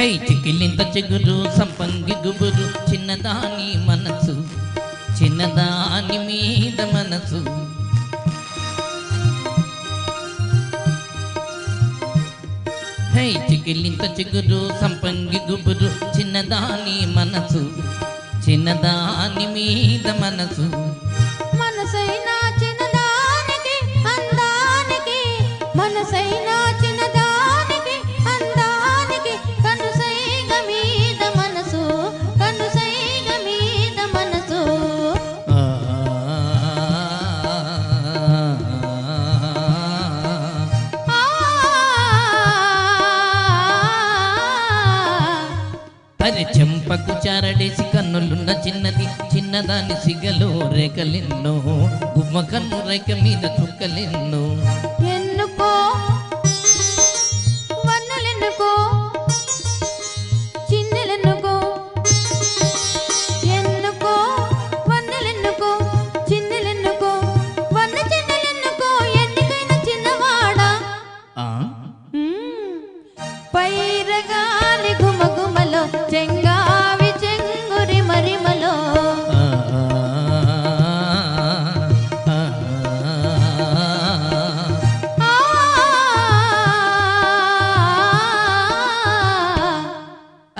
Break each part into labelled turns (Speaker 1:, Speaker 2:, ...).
Speaker 1: హే చికిలింత చెగురు సంపంగి గుబురు చిన్నదాని మనసు చిన్నదాని మీద మనసు. హే చికిలింత చిగురు సంపంగి గుబురు చిన్నదాని మనసు చిన్నదాని మీద మనసు.
Speaker 2: మనసైనా చిన్నదానికి అందానికి మనసైనా
Speaker 1: అరే చెంపకు చారడేసి కన్నులున్న చిన్నది చిన్నదాని సిగలో రేఖలెన్నో గుమ్మ కన్ను రేఖ మీద చుక్కలెన్నో.
Speaker 2: ఎన్నుకో? వన్నెలెన్నుకో చిన్నెలెన్నుకో? ఎన్నుకో? వన్నెలెన్నుకో చిన్నెలెన్నుకో? వన్న చిన్నెలెన్నుకో? ఎన్నికైన చిన్నవాడా?
Speaker 1: ఆ?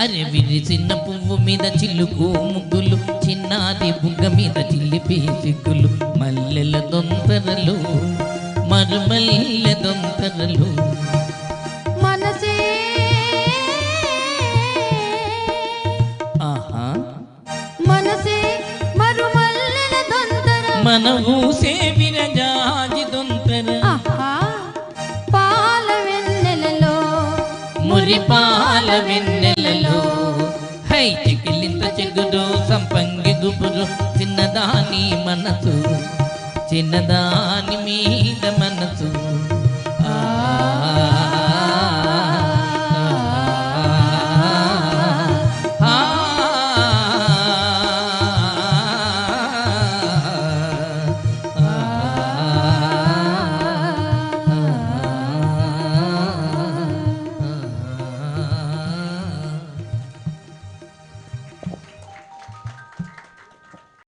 Speaker 1: అరే విరిసిన పువ్వు మీద చిల్లుకు ముగ్గులు చిన్నారి బుగ్గ మీద చిల్లిపి సిగ్గులు మల్లెల దొంతరలు మరుమల్లె దొంతరలు
Speaker 2: మనసే
Speaker 1: ఆహా.
Speaker 2: మనసే మరుమల్లెల దొంతర
Speaker 1: మన ఊసే విరజాజి దొంతర
Speaker 2: ఆహా. పాల వెన్నెలలో
Speaker 1: మురిపాల వెన్నెలలో హై చికిలింత చెగుడు సంపంగి గుబురు చిన్నదాని మనసు చిన్నదాని మీద మన